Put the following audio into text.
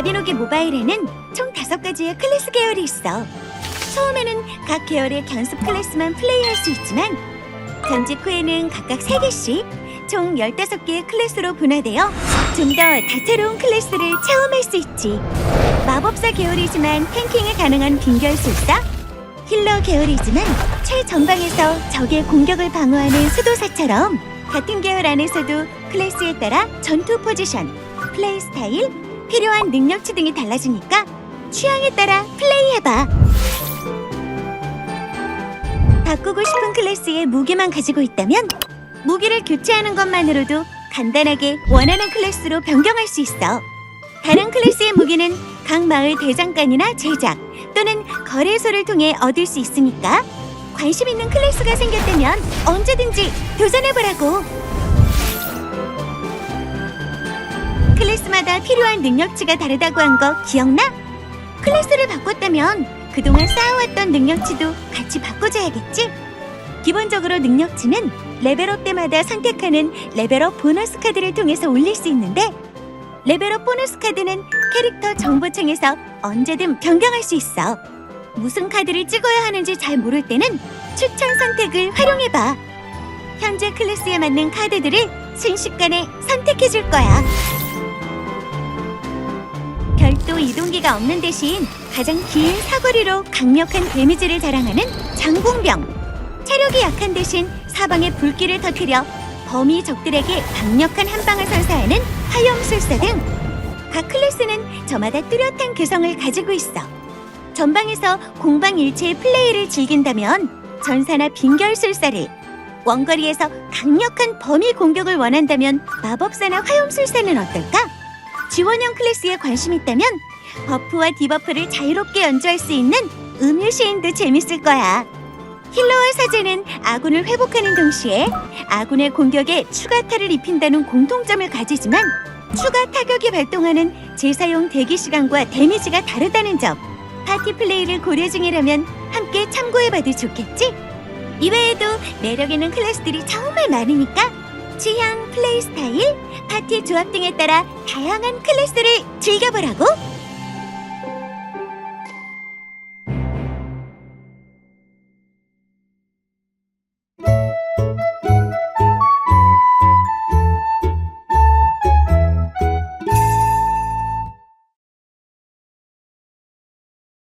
마비노기 모바일에는 총 다섯 가지의 클래스 계열이 있어. 처음에는 각 계열의 견습 클래스만 플레이할 수 있지만 전직 후에는 각각 세개씩총 15개의 클래스로 분화되어 좀 더 다채로운 클래스를 체험할 수 있지. 마법사 계열이지만 탱킹이 가능한 빈결술사, 힐러 계열이지만 최전방에서 적의 공격을 방어하는 수도사처럼 같은 계열 안에서도 클래스에 따라 전투 포지션, 플레이 스타일, 필요한 능력치 등이 달라지니까 취향에 따라 플레이해봐. 바꾸고 싶은 클래스의 무기만 가지고 있다면 무기를 교체하는 것만으로도 간단하게 원하는 클래스로 변경할 수 있어. 다른 클래스의 무기는 각 마을 대장간이나 제작 또는 거래소를 통해 얻을 수 있으니까 관심 있는 클래스가 생겼다면 언제든지 도전해보라고. 클래스마다 필요한 능력치가 다르다고 한 거 기억나? 클래스를 바꿨다면 그동안 쌓아왔던 능력치도 같이 바꿔줘야겠지? 기본적으로 능력치는 레벨업 때마다 선택하는 레벨업 보너스 카드를 통해서 올릴 수 있는데 레벨업 보너스 카드는 캐릭터 정보창에서 언제든 변경할 수 있어. 무슨 카드를 찍어야 하는지 잘 모를 때는 추천 선택을 활용해봐. 현재 클래스에 맞는 카드들을 순식간에 선택해줄 거야. 이동기가 없는 대신 가장 긴 사거리로 강력한 데미지를 자랑하는 장궁병. 체력이 약한 대신 사방에 불길을 터뜨려 범위 적들에게 강력한 한방을 선사하는 화염술사 등 각 클래스는 저마다 뚜렷한 개성을 가지고 있어. 전방에서 공방일체의 플레이를 즐긴다면 전사나 빈결술사를 원거리에서 강력한 범위 공격을 원한다면 마법사나 화염술사는 어떨까? 지원형 클래스에 관심 있다면 버프와 디버프를 자유롭게 연주할 수 있는 음유 시인도 재밌을 거야. 힐러와 사제는 아군을 회복하는 동시에 아군의 공격에 추가 타를 입힌다는 공통점을 가지지만 추가 타격이 발동하는 재사용 대기 시간과 데미지가 다르다는 점 파티 플레이를 고려 중이라면 함께 참고해봐도 좋겠지? 이외에도 매력 있는 클래스들이 정말 많으니까 취향, 플레이 스타일, 파티 조합 등에 따라 다양한 클래스를 즐겨보라고!